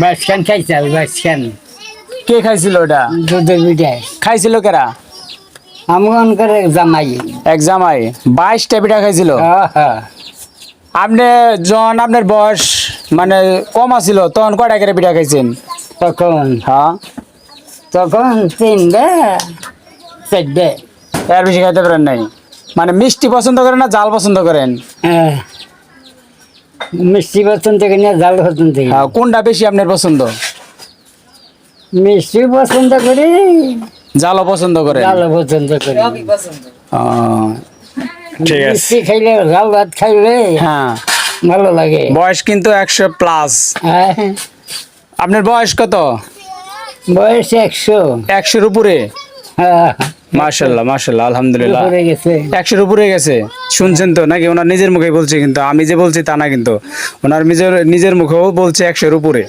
বাসখান খাইছে বাসখান কে খাইছিল ওটা? দুধের পিঠে খাইছিল কেরা? আমন করে জামাই। এক জামাই। বাইশটা পিঠা খাইছিল? হ্যাঁ। আপনি যখন আপনার বয়স মানে কম আছিল তখন কয়টা করে পিঠা খাইছেন? তখন। হ্যাঁ। তখন তিনটে চারটে। এর বেশি খাইতে পারেন নাই। মানে মিষ্টি পছন্দ করেন না জাল পছন্দ করেন? হ্যাঁ। মিষ্টি পছন্দ করি না জাল পছন্দ করি হ্যাঁ, কোনটা বেশি আপনার পছন্দ? মিষ্টি পছন্দ করি জালও পছন্দ করেন? জাল পছন্দ করি। ও, ঠিক আছে। মিষ্টি খাইলে জাল ভাত খাইলে হ্যাঁ। ভালো লাগে। বয়স কিন্তু একশো প্লাস। হ্যাঁ। আপনার বয়স কত? বয়স একশো। একশোর উপরে? হ্যাঁ। মার্শাল্লাহ মাশাল্লাহ আলহামদুলিল্লাহ। একশোর উপরে গেছে। শুনছেন তো নাকি ওনার নিজের মুখে বলছে কিন্তু আমি যে বলছি তা না কিন্তু। ওনার নিজের নিজের মুখেও বলছে একশোর উপরে।